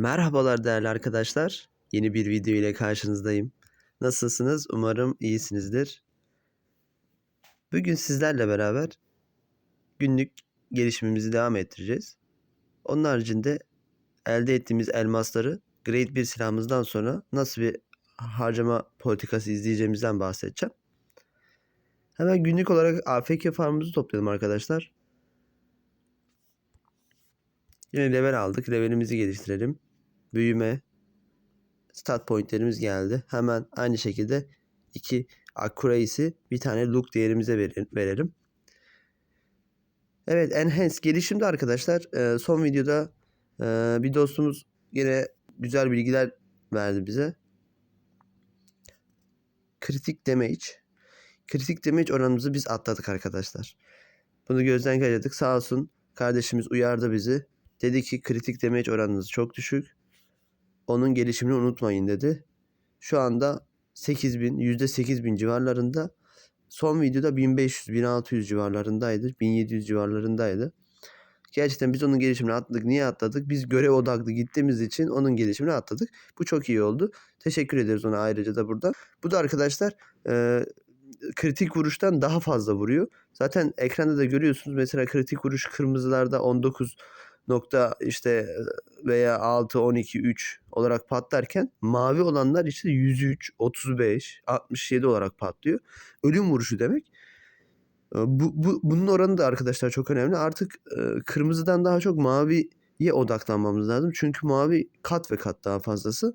Merhabalar değerli arkadaşlar. Yeni bir video ile karşınızdayım. Nasılsınız? Umarım iyisinizdir. Bugün sizlerle beraber günlük gelişimimizi devam ettireceğiz. Onun haricinde elde ettiğimiz elmasları Grade 1 silahımızdan sonra nasıl bir harcama politikası izleyeceğimizden bahsedeceğim. Hemen günlük olarak AFK farmımızı toplayalım arkadaşlar. Yine level aldık. Levelimizi geliştirelim. Büyüme. Stat pointlerimiz geldi. Hemen aynı şekilde iki accuracy bir tane look değerimize verelim. Evet enhance gelişimde arkadaşlar son videoda bir dostumuz yine güzel bilgiler verdi bize. Kritik damage. Kritik damage oranımızı biz atladık arkadaşlar. Bunu gözden kaçırdık. Sağ olsun kardeşimiz uyardı bizi. Dedi ki kritik damage oranınız çok düşük. Onun gelişimini unutmayın dedi. Şu anda 8000, %8000 civarlarında. Son videoda 1500-1600 civarlarındaydı. 1700 civarlarındaydı. Gerçekten biz onun gelişimini atladık. Niye atladık? Biz görev odaklı gittiğimiz için onun gelişimini atladık. Bu çok iyi oldu. Teşekkür ederiz ona ayrıca da burada. Bu da arkadaşlar e, kritik vuruştan daha fazla vuruyor. Zaten ekranda da görüyorsunuz. Mesela kritik vuruş kırmızılarda 19 nokta işte veya 6, 12, 3 olarak patlarken mavi olanlar işte 103, 35, 67 olarak patlıyor. Ölüm vuruşu demek. Bu, bu, bunun oranı da arkadaşlar çok önemli. Artık e, kırmızıdan daha çok maviye odaklanmamız lazım. Çünkü mavi kat ve kat daha fazlası.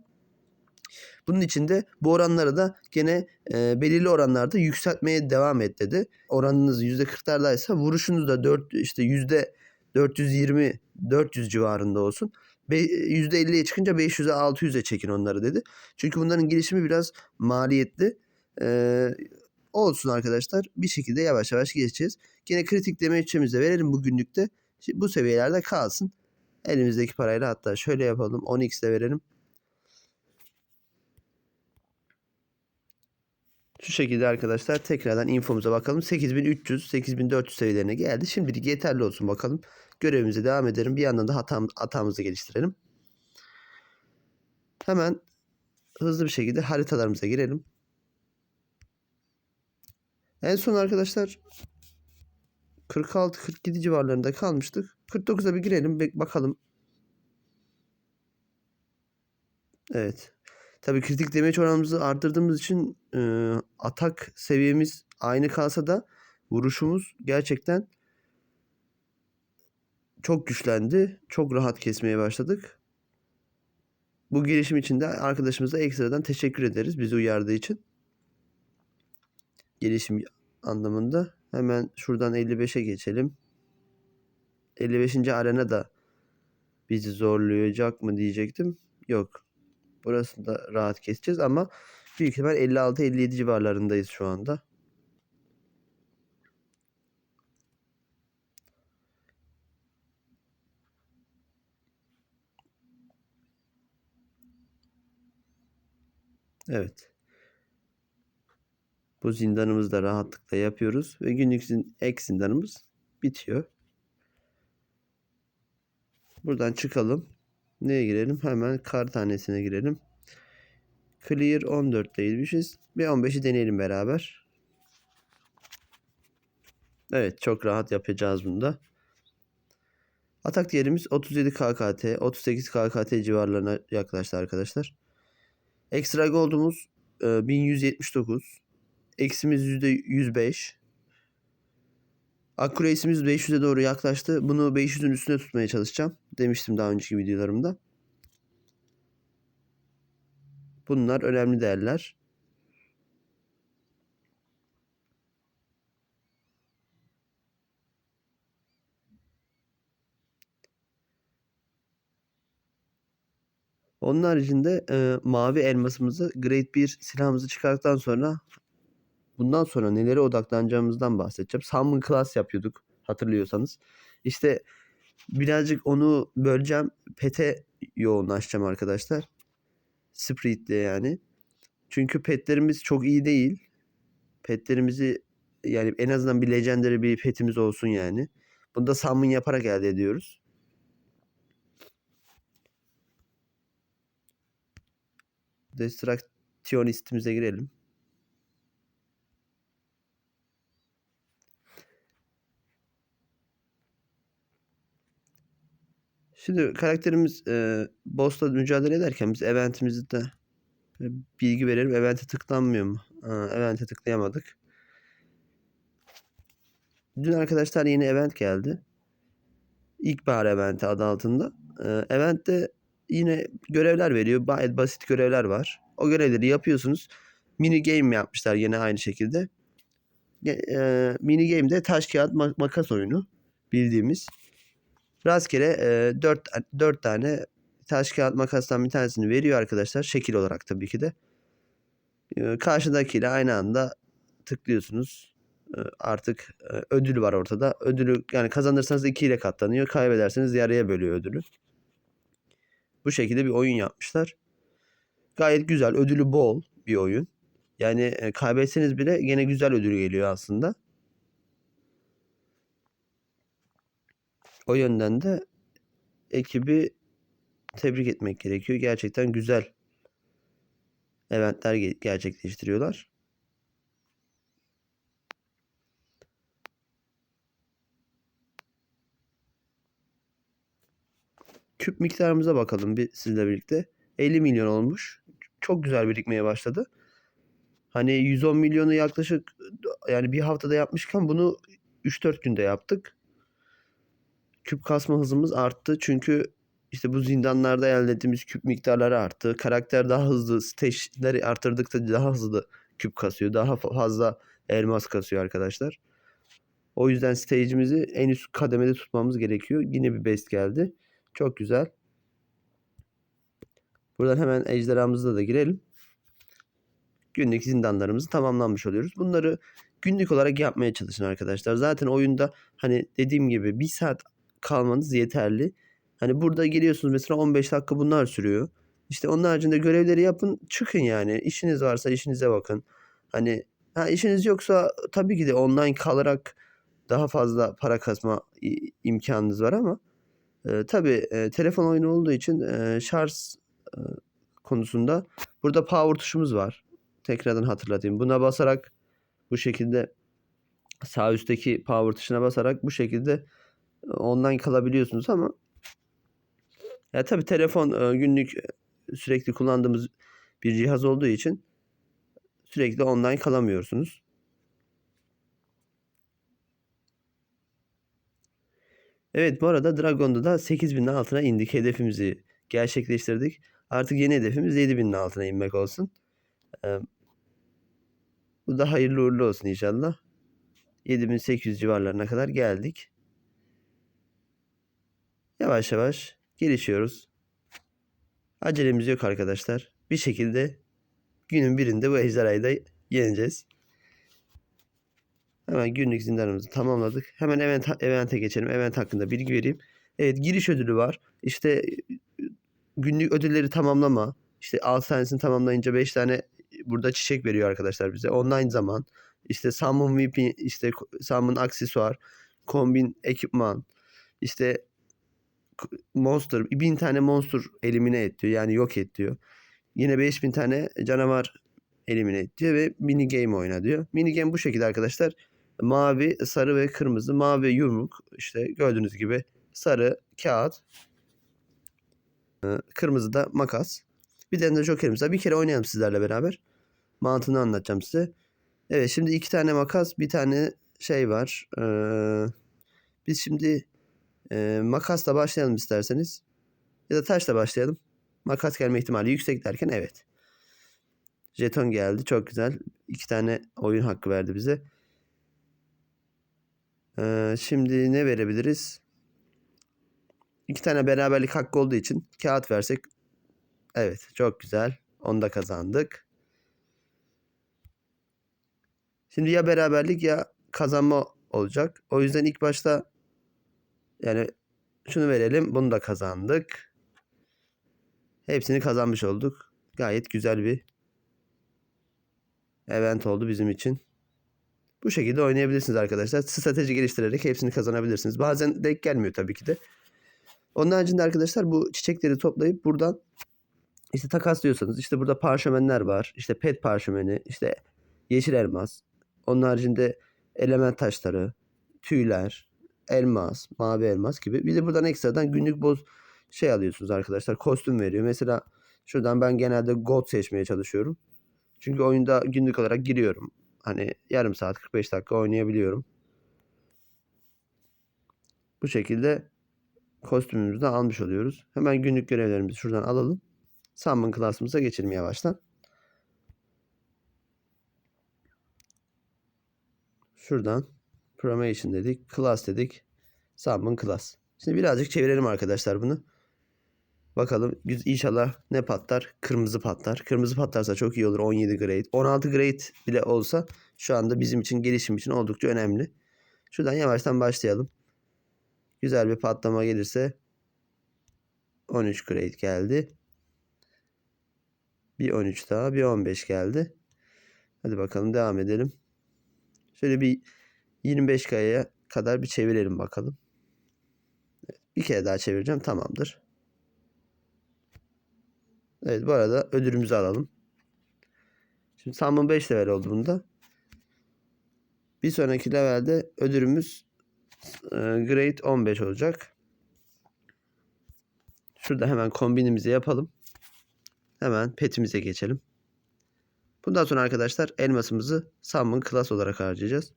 Bunun için de bu oranları da gene e, belirli oranlarda yükseltmeye devam et dedi. Oranınız %40'lardaysa vuruşunuz da 4 işte yüzde 420 400 civarında olsun. %50'ye çıkınca 500'e 600'e çekin onları dedi. Çünkü bunların gelişimi biraz maliyetli. Ee, olsun arkadaşlar. Bir şekilde yavaş yavaş geçeceğiz. Yine kritik damage'imizi de verelim bugünlükte. Bu seviyelerde kalsın. Elimizdeki parayla hatta şöyle yapalım. 10x de verelim. Şu şekilde arkadaşlar tekrardan infomuza bakalım. 8300, 8400 seviyelerine geldi. Şimdilik yeterli olsun bakalım. Görevimize devam edelim. Bir yandan da hatam, hatamızı geliştirelim. Hemen hızlı bir şekilde haritalarımıza girelim. En son arkadaşlar 46-47 civarlarında kalmıştık. 49'a bir girelim bakalım. Evet. Tabii kritik damage oranımızı arttırdığımız için e, atak seviyemiz aynı kalsa da vuruşumuz gerçekten çok güçlendi. Çok rahat kesmeye başladık. Bu gelişim için de arkadaşımıza ekstradan teşekkür ederiz bizi uyardığı için. Gelişim anlamında. Hemen şuradan 55'e geçelim. 55. arena da bizi zorlayacak mı diyecektim. Yok. Burası da rahat keseceğiz ama büyük ihtimal 56-57 civarlarındayız şu anda. Evet. Bu zindanımızı da rahatlıkla yapıyoruz ve günlük ek zindanımız bitiyor. Buradan çıkalım. Neye girelim? Hemen kar tanesine girelim. Clear 14'teymişiz. Bir 15'i deneyelim beraber. Evet çok rahat yapacağız bunu da. Atak değerimiz 37 KKT, 38 KKT civarlarına yaklaştı arkadaşlar. Ekstra gold'umuz e, 1179. Eksimiz %105. Accuracy'miz 500'e doğru yaklaştı. Bunu 500'ün üstüne tutmaya çalışacağım. Demiştim daha önceki videolarımda. Bunlar önemli değerler. Onun haricinde e, mavi elmasımızı Grade 1 silahımızı çıkarttıktan sonra bundan sonra nelere odaklanacağımızdan bahsedeceğim. Summon Class yapıyorduk hatırlıyorsanız. İşte birazcık onu böleceğim. Pet'e yoğunlaşacağım arkadaşlar. Spirit'le yani. Çünkü petlerimiz çok iyi değil. Petlerimizi yani en azından bir legendary bir petimiz olsun yani. Bunu da summon yaparak elde ediyoruz. Destructionist'imize girelim. Şimdi karakterimiz e, boss'la mücadele ederken biz eventimizi de bilgi verelim. Event'e tıklanmıyor mu? Event'e tıklayamadık. Dün arkadaşlar yeni event geldi. İlkbahar eventi adı altında. E, eventte yine görevler veriyor. Gayet basit görevler var. O görevleri yapıyorsunuz. Mini game yapmışlar yine aynı şekilde. E, mini game'de taş kağıt ma- makas oyunu bildiğimiz. Rastgele e, 4, 4 tane taş kağıt makastan bir tanesini veriyor arkadaşlar. Şekil olarak tabii ki de. E, karşıdakiyle aynı anda tıklıyorsunuz. E, artık e, ödül var ortada. Ödülü yani kazanırsanız 2 ile katlanıyor. Kaybederseniz yarıya bölüyor ödülü. Bu şekilde bir oyun yapmışlar. Gayet güzel. Ödülü bol bir oyun. Yani e, kaybetseniz bile gene güzel ödül geliyor aslında. O yönden de ekibi tebrik etmek gerekiyor. Gerçekten güzel eventler ge- gerçekleştiriyorlar. Küp miktarımıza bakalım bir sizle birlikte. 50 milyon olmuş. Çok güzel birikmeye başladı. Hani 110 milyonu yaklaşık yani bir haftada yapmışken bunu 3-4 günde yaptık. Küp kasma hızımız arttı. Çünkü işte bu zindanlarda elde ettiğimiz küp miktarları arttı. Karakter daha hızlı stage'leri arttırdıkça daha hızlı küp kasıyor. Daha fa- fazla elmas kasıyor arkadaşlar. O yüzden stage'imizi en üst kademede tutmamız gerekiyor. Yine bir best geldi. Çok güzel. Buradan hemen ejderhamızla da girelim. Günlük zindanlarımızı tamamlanmış oluyoruz. Bunları günlük olarak yapmaya çalışın arkadaşlar. Zaten oyunda hani dediğim gibi bir saat kalmanız yeterli. Hani burada geliyorsunuz mesela 15 dakika bunlar sürüyor. İşte onun haricinde görevleri yapın çıkın yani. İşiniz varsa işinize bakın. Hani ha, işiniz yoksa tabii ki de online kalarak daha fazla para kasma imkanınız var ama e, tabii e, telefon oyunu olduğu için e, şarj e, konusunda burada power tuşumuz var. Tekrardan hatırlatayım. Buna basarak bu şekilde sağ üstteki power tuşuna basarak bu şekilde online kalabiliyorsunuz ama ya tabii telefon e, günlük sürekli kullandığımız bir cihaz olduğu için sürekli online kalamıyorsunuz. Evet bu arada Dragon'da da 8000'in altına indik. Hedefimizi gerçekleştirdik. Artık yeni hedefimiz 7000'in altına inmek olsun. Bu da hayırlı uğurlu olsun inşallah. 7800 civarlarına kadar geldik. Yavaş yavaş gelişiyoruz. Acelemiz yok arkadaşlar. Bir şekilde günün birinde bu ejderhayı da yeneceğiz. Hemen günlük zindanımızı tamamladık. Hemen event, event'e geçelim. Event hakkında bilgi vereyim. Evet giriş ödülü var. İşte günlük ödülleri tamamlama. İşte 6 tanesini tamamlayınca 5 tane burada çiçek veriyor arkadaşlar bize. Online zaman. İşte summon VP, işte summon aksesuar, kombin ekipman, işte monster, 1000 tane monster elimine et diyor. Yani yok et diyor. Yine 5000 tane canavar elimine et diyor ve mini game oyna diyor. Mini game bu şekilde arkadaşlar. Mavi, sarı ve kırmızı. Mavi yumruk işte gördüğünüz gibi sarı kağıt, e, kırmızı da makas. Bir tane de jokerimiz var. Bir kere oynayalım sizlerle beraber. Mantığını anlatacağım size. Evet şimdi iki tane makas bir tane şey var. Ee, biz şimdi e, makasla başlayalım isterseniz. Ya da taşla başlayalım. Makas gelme ihtimali yüksek derken evet. Jeton geldi. Çok güzel. İki tane oyun hakkı verdi bize. Ee, şimdi ne verebiliriz? İki tane beraberlik hakkı olduğu için kağıt versek. Evet çok güzel. Onu da kazandık. Şimdi ya beraberlik ya kazanma olacak. O yüzden ilk başta yani şunu verelim. Bunu da kazandık. Hepsini kazanmış olduk. Gayet güzel bir event oldu bizim için. Bu şekilde oynayabilirsiniz arkadaşlar. Strateji geliştirerek hepsini kazanabilirsiniz. Bazen denk gelmiyor tabii ki de. Onun haricinde arkadaşlar bu çiçekleri toplayıp buradan işte takaslıyorsanız işte burada parşömenler var. İşte pet parşömeni, işte yeşil elmas. Onun haricinde element taşları, tüyler, elmas, mavi elmas gibi. Bir de buradan ekstradan günlük boz şey alıyorsunuz arkadaşlar. Kostüm veriyor. Mesela şuradan ben genelde gold seçmeye çalışıyorum. Çünkü oyunda günlük olarak giriyorum. Hani yarım saat 45 dakika oynayabiliyorum. Bu şekilde kostümümüzü de almış oluyoruz. Hemen günlük görevlerimizi şuradan alalım. Summon klasımıza geçelim yavaştan. Şuradan Promotion dedik. Class dedik. Summon class. Şimdi birazcık çevirelim arkadaşlar bunu. Bakalım inşallah ne patlar? Kırmızı patlar. Kırmızı patlarsa çok iyi olur. 17 grade. 16 grade bile olsa şu anda bizim için gelişim için oldukça önemli. Şuradan yavaştan başlayalım. Güzel bir patlama gelirse 13 grade geldi. Bir 13 daha, bir 15 geldi. Hadi bakalım devam edelim. Şöyle bir 25 kayaya kadar bir çevirelim bakalım. Bir kere daha çevireceğim. Tamamdır. Evet bu arada ödülümüzü alalım. Şimdi Summon 5 level oldu bunda. Bir sonraki levelde ödülümüz e, Grade 15 olacak. Şurada hemen kombinimizi yapalım. Hemen petimize geçelim. Bundan sonra arkadaşlar elmasımızı Summon Class olarak harcayacağız.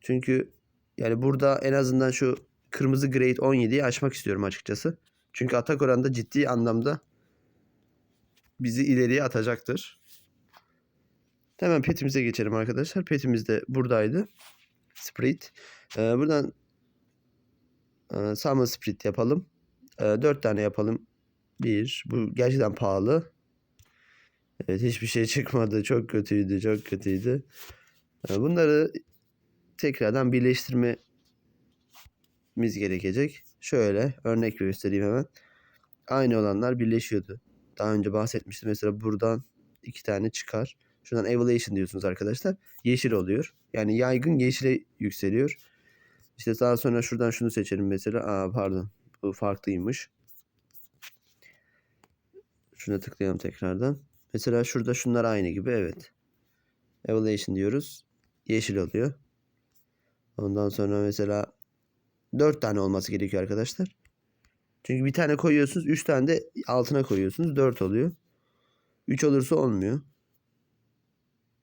Çünkü yani burada en azından şu kırmızı Grade 17'yi açmak istiyorum açıkçası. Çünkü atak oranında ciddi anlamda bizi ileriye atacaktır. Hemen petimize geçelim arkadaşlar. Petimiz de buradaydı. Sprit. Ee, buradan e, Summon Sprit yapalım. E, 4 tane yapalım. Bir. Bu gerçekten pahalı. Evet hiçbir şey çıkmadı. Çok kötüydü. Çok kötüydü. E, bunları tekrardan birleştirmemiz gerekecek. Şöyle örnek göstereyim hemen. Aynı olanlar birleşiyordu. Daha önce bahsetmiştim. Mesela buradan iki tane çıkar. Şuradan Evaluation diyorsunuz arkadaşlar. Yeşil oluyor. Yani yaygın yeşile yükseliyor. İşte daha sonra şuradan şunu seçelim mesela. Aa pardon. Bu farklıymış. Şuna tıklayalım tekrardan. Mesela şurada şunlar aynı gibi. Evet. Evaluation diyoruz. Yeşil oluyor. Ondan sonra mesela 4 tane olması gerekiyor arkadaşlar. Çünkü bir tane koyuyorsunuz. 3 tane de altına koyuyorsunuz. 4 oluyor. 3 olursa olmuyor.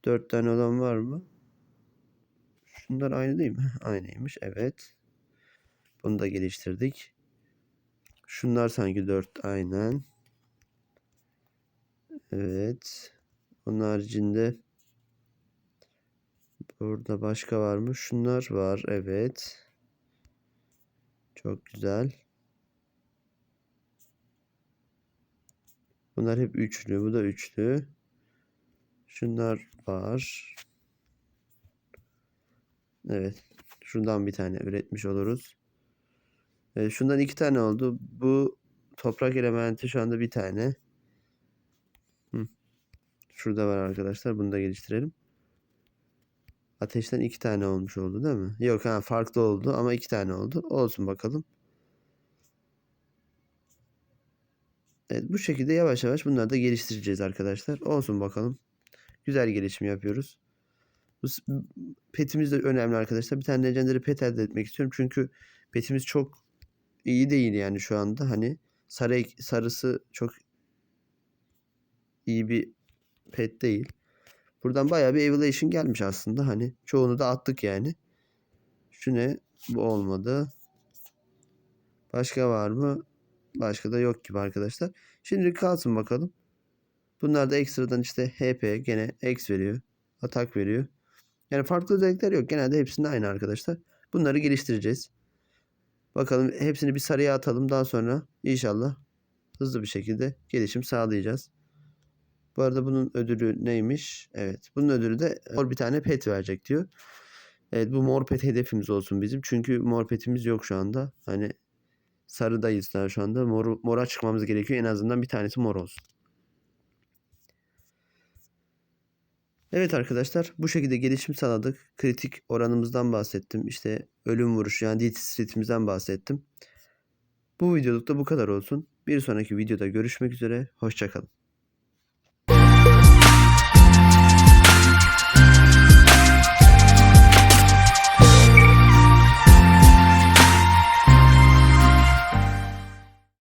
4 tane olan var mı? Şunlar aynı değil mi? Aynıymış. Evet. Bunu da geliştirdik. Şunlar sanki 4 aynen. Evet. Onun haricinde burada başka var mı? Şunlar var. Evet. Çok güzel. Bunlar hep üçlü. Bu da üçlü. Şunlar var. Evet. Şundan bir tane üretmiş oluruz. Evet, şundan iki tane oldu. Bu toprak elementi şu anda bir tane. Hı. Şurada var arkadaşlar. Bunu da geliştirelim. Ateşten iki tane olmuş oldu değil mi? Yok ha farklı oldu ama iki tane oldu. Olsun bakalım. Evet bu şekilde yavaş yavaş bunları da geliştireceğiz arkadaşlar. Olsun bakalım. Güzel gelişim yapıyoruz. Bu petimiz de önemli arkadaşlar. Bir tane legendary pet elde etmek istiyorum. Çünkü petimiz çok iyi değil yani şu anda. Hani sarı sarısı çok iyi bir pet değil. Buradan bayağı bir evaluation gelmiş aslında. Hani çoğunu da attık yani. Şu ne? Bu olmadı. Başka var mı? Başka da yok gibi arkadaşlar. Şimdi kalsın bakalım. Bunlar da ekstradan işte HP gene X veriyor. Atak veriyor. Yani farklı özellikler yok. Genelde hepsinde aynı arkadaşlar. Bunları geliştireceğiz. Bakalım hepsini bir sarıya atalım. Daha sonra inşallah hızlı bir şekilde gelişim sağlayacağız. Bu arada bunun ödülü neymiş? Evet. Bunun ödülü de mor bir tane pet verecek diyor. Evet bu mor pet hedefimiz olsun bizim. Çünkü mor petimiz yok şu anda. Hani sarıdayız daha şu anda. Mor, mora çıkmamız gerekiyor. En azından bir tanesi mor olsun. Evet arkadaşlar bu şekilde gelişim sağladık. Kritik oranımızdan bahsettim. İşte ölüm vuruşu yani DT streetimizden bahsettim. Bu videoluk da bu kadar olsun. Bir sonraki videoda görüşmek üzere. Hoşçakalın.